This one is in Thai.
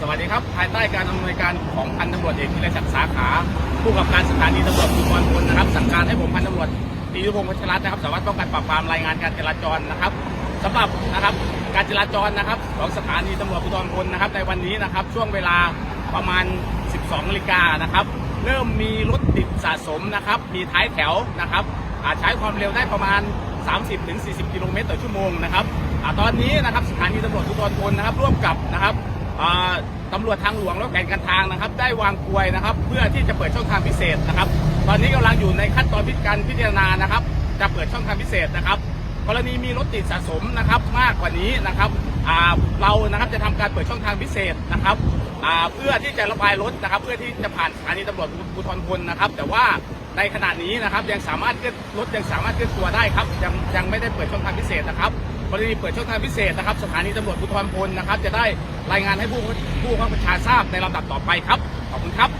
สวัสดีครับ ภายใต้การดำเนินการของพันตำรวจเอกวิไลศักดิ์สาขา ผู้กับการสถานีตำรวจภูธรพลนะครับ สั่งการให้ผมพันตำรวจตียุพงศ์พัชรัตน์นะครับสารวัตรป้องกันปราบปรามรายงานการจราจรนะครับสำหรับนะครับการจราจรนะครับของสถานีตำรวจภูธรพลนะครับในวันนี้นะครับช่วงเวลาประมาณ 12นาฬิกานะครับเริ่มมีรถติดสะสมนะครับมีท้ายแถวนะครับอ่าใช้ความเร็วได้ประมาณ 30-40 กิโลเมตรต่อชั่วโมงนะครับอตอนนี้นะครับสถานีตำรวจภูธรพลนะครับร่วมกับนะครับ ตำรวจทางหลวงและแผนการทางนะครับ ได้วางกลวยนะครับ เพื่อที่จะเปิดช่องทางพิเศษนะครับ ตอนนี้กำลังอยู่ในขั้นตอนพิการพิจารณานะครับ จะเปิดช่องทางพิเศษนะครับ กรณีมีรถติดสะสมนะครับ มากกว่านี้นะครับเรานะครับจะทำการเปิดช่องทางพิเศษนะครับเพื่อที่จะระบายรถนะครับ เพื่อที่จะผ่านสถานีตำรวจภูธรพลนะครับ แต่ว่า ในขณะนี้นะครับยังสามารถเคลื่อนรถยังสามารถเคลื่อนตัวได้ครับยังยังไม่ได้เปิดช่องทางพิเศษนะครับกรณีเปิดช่องทางพิเศษนะครับสถานีตำรวจภูธรพลนะครับ จะได้รายงานให้ผู้ผู้ข้าราชการทราบในลำดับต่อไปครับขอบคุณครับ